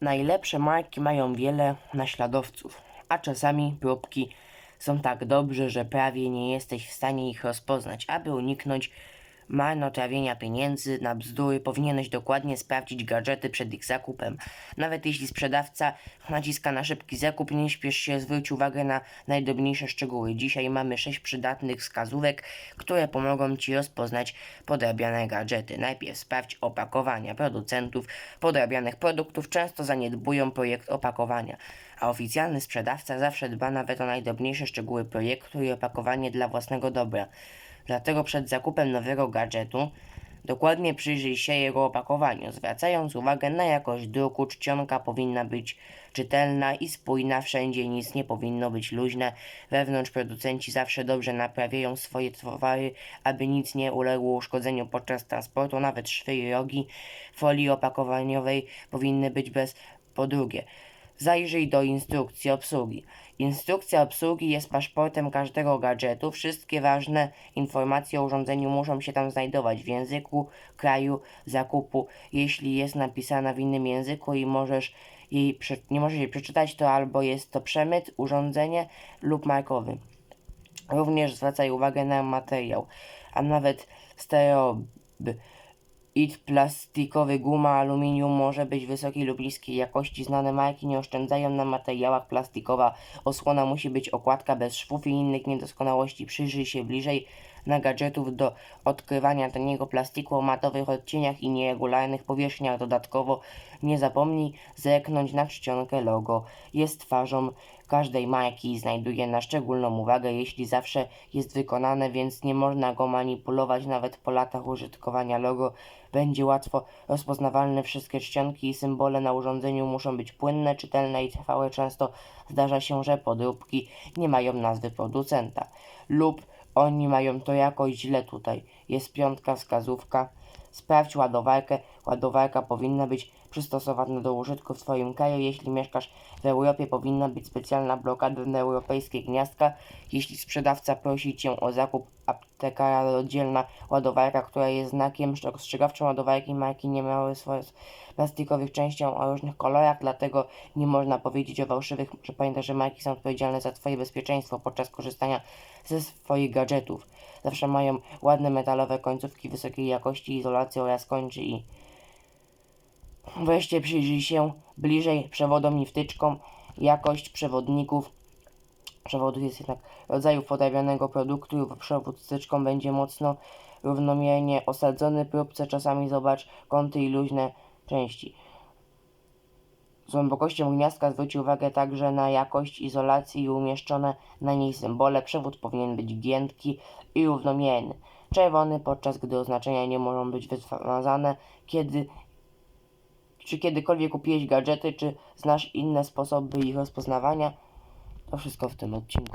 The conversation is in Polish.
Najlepsze marki mają wiele naśladowców, a czasami próbki są tak dobrze, że prawie nie jesteś w stanie ich rozpoznać. Aby uniknąć marnotrawienia pieniędzy na bzdury, powinieneś dokładnie sprawdzić gadżety przed ich zakupem. Nawet jeśli sprzedawca naciska na szybki zakup, nie śpiesz się, zwróć uwagę na najdrobniejsze szczegóły. Dzisiaj mamy sześć przydatnych wskazówek, które pomogą Ci rozpoznać podrabiane gadżety. Najpierw sprawdź opakowania producentów podrabianych produktów. Często zaniedbują projekt opakowania, a oficjalny sprzedawca zawsze dba nawet o najdrobniejsze szczegóły projektu i opakowanie dla własnego dobra. Dlatego przed zakupem nowego gadżetu dokładnie przyjrzyj się jego opakowaniu, zwracając uwagę na jakość druku. Czcionka powinna być czytelna i spójna, wszędzie nic nie powinno być luźne. Wewnątrz producenci zawsze dobrze naprawiają swoje towary, aby nic nie uległo uszkodzeniu podczas transportu, nawet szwy i rogi folii opakowaniowej powinny być bez po drugie. Zajrzyj do instrukcji obsługi. Instrukcja obsługi jest paszportem każdego gadżetu. Wszystkie ważne informacje o urządzeniu muszą się tam znajdować w języku kraju zakupu. Jeśli jest napisana w innym języku i możesz jej, nie możesz jej przeczytać, to albo jest to przemyt, urządzenie lub markowy. Również zwracaj uwagę na materiał, a nawet stereoby. It plastikowy, guma, aluminium może być wysokiej lub niskiej jakości. Znane marki nie oszczędzają na materiałach plastikowa. Osłona musi być okładka bez szwów i innych niedoskonałości. Przyjrzyj się bliżej na gadżetów do odkrywania taniego plastiku o matowych odcieniach i nieregularnych powierzchniach. Dodatkowo nie zapomnij zerknąć na czcionkę logo. Jest twarzą każdej marki i znajduje na szczególną uwagę, jeśli zawsze jest wykonane, więc nie można go manipulować nawet po latach użytkowania logo. Będzie łatwo rozpoznawalne wszystkie czcionki i symbole na urządzeniu muszą być płynne, czytelne i trwałe. Często zdarza się, że podróbki nie mają nazwy producenta lub oni mają to jakoś źle tutaj. Jest piątka, wskazówka. Sprawdź ładowarkę. Ładowarka powinna być przystosowana do użytku w Twoim kraju. Jeśli mieszkasz w Europie, powinna być specjalna blokada na europejskie gniazdka. Jeśli sprzedawca prosi Cię o zakup aptekara, oddzielna ładowarka, która jest znakiem ostrzegawczym ładowarki marki nie miały swoich plastikowych części o różnych kolorach, dlatego nie można powiedzieć o fałszywych, pamiętaj, że marki są odpowiedzialne za Twoje bezpieczeństwo podczas korzystania ze swoich gadżetów. Zawsze mają ładne metalowe końcówki wysokiej jakości, izolację oraz kończy i Wreszcie przyjrzyj się bliżej przewodom i wtyczkom. Jakość przewodników przewodów jest jednak rodzaju podrabianego produktu przewód wtyczką będzie mocno równomiernie osadzony. Próbce czasami zobacz kąty i luźne części. Z głębokością gniazdka zwróć uwagę także na jakość izolacji i umieszczone na niej symbole. Przewód powinien być giętki i równomierny. Czerwony, podczas gdy oznaczenia nie mogą być wymazane, kiedy czy kiedykolwiek kupiłeś gadżety, czy znasz inne sposoby ich rozpoznawania? To wszystko w tym odcinku.